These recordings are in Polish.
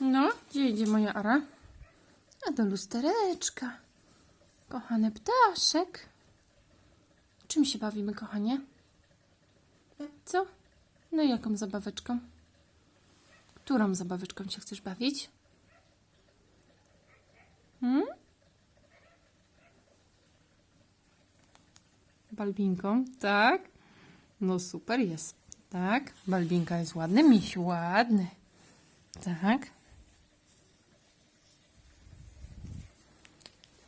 No, gdzie idzie moja ara? A do lustereczka. Kochany ptaszek. Czym się bawimy, kochanie? Co? No i jaką zabaweczką? Którą zabaweczką się chcesz bawić? Hmm? Balbinką, tak? No super jest. Tak, Balbinka jest ładny, misiu ładny. Tak.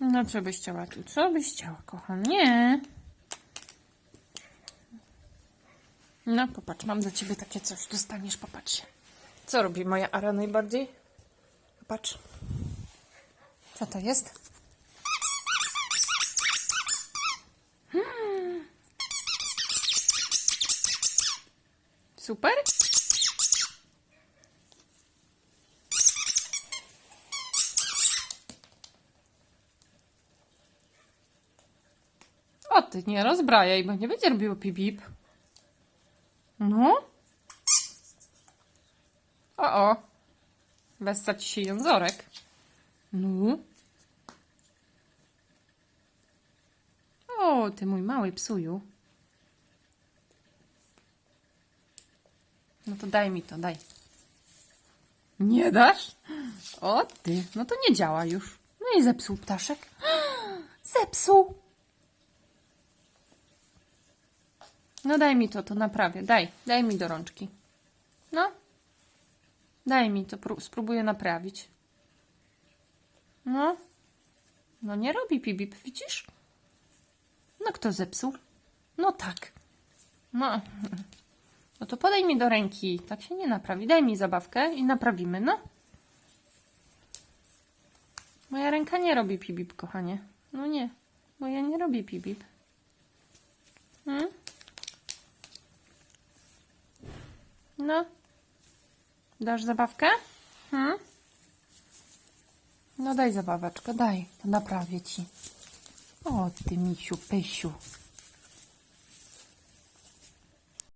No co byś chciała tu? Co byś chciała, kochanie? No popatrz, mam dla ciebie takie coś. Dostaniesz, popatrz. Co robi moja Ara najbardziej? Popatrz. Co to jest? Hmm. Super? O ty, nie rozbrajaj, bo nie będzie robiło pip-pip. No? O, o. Wessa ci się jęzorek. No? O, ty mój mały psuju. No to daj mi to, daj. Nie dasz? O ty, no to nie działa już. No i zepsuł ptaszek. Zepsuł. No daj mi to, to naprawię. Daj, daj mi do rączki. No. Daj mi to, pró- spróbuję naprawić. No. No nie robi pibip, widzisz? No kto zepsuł? No tak. No. No to podaj mi do ręki. Tak się nie naprawi. Daj mi zabawkę i naprawimy, no. Moja ręka nie robi pibip, kochanie. No nie. Moja nie robi pibip. Hmm? No. Dasz zabawkę? Hmm? No daj zabaweczkę, daj. To naprawię ci. O, ty misiu, pysiu.